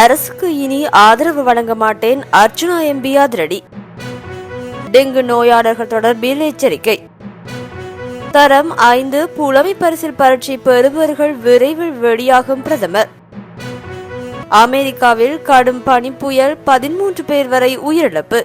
அரசுக்கு இனி ஆதரவு வழங்க மாட்டேன். அர்ஜுனா எம்பி அதிரடி. டெங்கு நோயாளர்கள் தொடர்பில் எச்சரிக்கை. தரம் ஐந்து புலமை பரிசில் பரீட்சை பெறுபவர்கள் விரைவில் வெளியாகும் பிரதமர். அமெரிக்காவில் கடும் பனி புயல் பதிமூன்று பேர் வரை உயிரிழப்பு.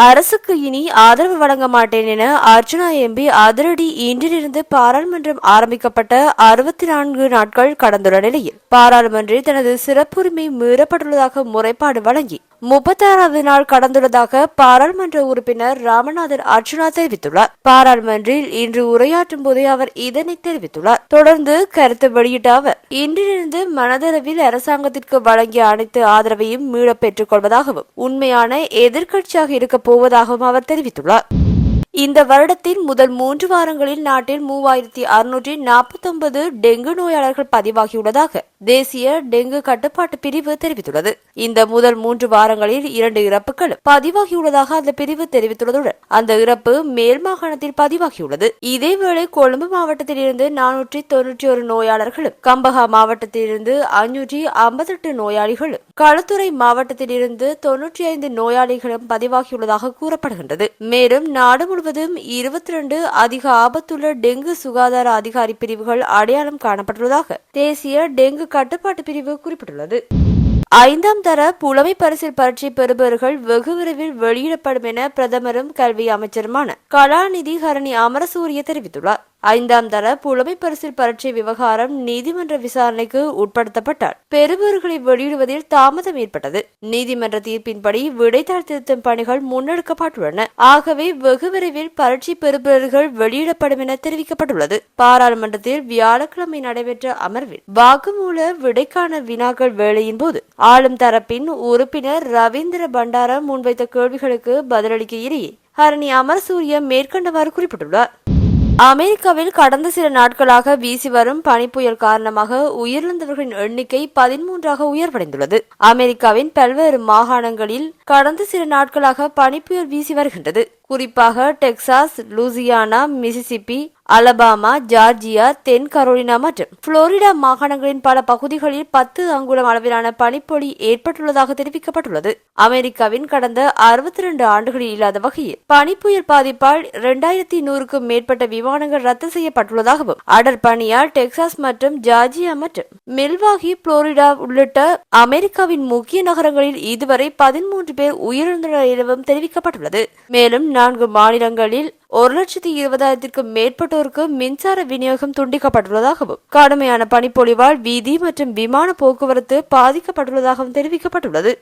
அரசுக்கு இனி ஆதரவு வழங்க மாட்டேன் என அர்ஜுனா எம்பி அதிரடி இன்றிலிருந்து பாராளுமன்றம் ஆரம்பிக்கப்பட்ட அறுபத்தி நான்கு நாட்கள் கடந்துள்ள நிலையில் பாராளுமன்றில் தனது சிறப்புரிமை மீறப்பட்டுள்ளதாக முறைப்பாடு வழங்கி முப்பத்தாறாவது நாள் கடந்துள்ளதாக பாராளுமன்ற உறுப்பினர் ராமநாதன் அர்ஜுனா தெரிவித்துள்ளார். பாராளுமன்றில் இன்று உரையாற்றும் போதே அவர் இதனை தெரிவித்துள்ளார். தொடர்ந்து கருத்து வெளியிட்ட அவர் இன்றிலிருந்து மனதளவில் அரசாங்கத்திற்கு வழங்கிய அனைத்து ஆதரவையும் மீளப் பெற்றுக் கொள்வதாகவும் உண்மையான எதிர்க்கட்சியாக இருக்கப் போவதாகவும் அவர் தெரிவித்துள்ளார். இந்த வருடத்தின் முதல் மூன்று வாரங்களில் நாட்டில் மூவாயிரத்தி அறுநூற்றி நாற்பத்தொன்பது டெங்கு நோயாளர்கள் பதிவாகியுள்ளதாக தேசிய டெங்கு கட்டுப்பாட்டு பிரிவு தெரிவித்துள்ளது. இந்த முதல் மூன்று வாரங்களில் இரண்டு இறப்புகள் பதிவாகியுள்ளதாக அந்த பிரிவு தெரிவித்துள்ளதுடன் அந்த இறப்பு மேல் மாகாணத்தில் பதிவாகியுள்ளது. இதேவேளை கொழும்பு மாவட்டத்திலிருந்து நானூற்றி தொன்னூற்றி ஒரு நோயாளர்களும் கம்பஹா மாவட்டத்திலிருந்து ஐநூற்றி ஐம்பத்தெட்டு நோயாளிகளும் களுத்துறை மாவட்டத்திலிருந்து தொன்னூற்றி ஐந்து நோயாளிகளும் பதிவாகியுள்ளதாக கூறப்படுகின்றது. மேலும் நாடு முழுவதும் இருபத்தி ரெண்டு அதிக ஆபத்துள்ள டெங்கு சுகாதார அதிகாரி பிரிவுகள் அடையாளம் காணப்பட்டுள்ளதாக தேசிய டெங்கு கட்டுப்பாட்டு பிரிவு குறிப்பிட்டுள்ளது. ஐந்தாம் தர புலமை பரிசில் பரீட்சை பெறுபவர்கள் வெகு விரைவில் வெளியிடப்படும் என பிரதமரும் கல்வி அமைச்சருமான கலாநிதி ஹரணி அமரசூரிய தெரிவித்துள்ளார். ஐந்தாம் தர புலமை பரிசில் பரீட்சை விவகாரம் நீதிமன்ற விசாரணைக்கு உட்படுத்தப்பட்டால் பெறுபவர்களை வெளியிடுவதில் தாமதம் ஏற்பட்டது. நீதிமன்ற தீர்ப்பின்படி விடைத்தாள் திருத்தம் பணிகள் முன்னெடுக்கப்பட்டுள்ளன. ஆகவே வெகு விரைவில் பரீட்சை பெறுபவர்கள் வெளியிடப்படும் என தெரிவிக்கப்பட்டுள்ளது. பாராளுமன்றத்தில் வியாழக்கிழமை நடைபெற்ற அமர்வில் வாக்குமூல விடைக்கான வினாக்கள் வேளையின் போது ஆளும் தரப்பின் உறுப்பினர் ரவீந்திர பண்டார முன்வைத்த கேள்விகளுக்கு பதிலளிக்கையிலேயே ஹரணி அமர்சூரிய மேற்கண்டவாறு குறிப்பிட்டுள்ளார். அமெரிக்காவில் கடந்த சில நாட்களாக வீசி வரும் பனிப்புயல் காரணமாக உயிரிழந்தவர்களின் எண்ணிக்கை பதிமூன்றாக உயர்வடைந்துள்ளது. அமெரிக்காவின் பல்வேறு மாகாணங்களில் கடந்த சில நாட்களாக பனிப்புயல் வீசி வருகின்றது. குறிப்பாக Texas Louisiana Mississippi Alabama Georgia தென் கரோலினா மற்றும் புளோரிடா மாகாணங்களின் பல பகுதிகளில் பத்து அங்குலம் அளவிலான பனிப்பொழி ஏற்பட்டுள்ளதாக தெரிவிக்கப்பட்டுள்ளது. அமெரிக்காவின் கடந்த அறுபத்தி ரெண்டு ஆண்டுகளில் இல்லாத வகையில் பனிப்புயல் பாதிப்பால் இரண்டாயிரத்தி நூறுக்கும் மேற்பட்ட விமானங்கள் ரத்து செய்யப்பட்டுள்ளதாகவும் அடர் பனியால் டெக்சாஸ் மற்றும் ஜார்ஜியா மற்றும் மில்வாகி புளோரிடா உள்ளிட்ட அமெரிக்காவின் முக்கிய நகரங்களில் இதுவரை பதிமூன்று பேர் உயிரிழந்துள்ளனர் எனவும் தெரிவிக்கப்பட்டுள்ளது. மேலும் நான்கு மாநிலங்களில் ஒரு லட்சத்தி இருபதாயிரத்திற்கும் மேற்பட்டோருக்கு மின்சார விநியோகம் துண்டிக்கப்பட்டுள்ளதாகவும் கடுமையான பனிப்பொழிவால் வீதி மற்றும் விமான போக்குவரத்து பாதிக்கப்பட்டுள்ளதாகவும் தெரிவிக்கப்பட்டுள்ளது.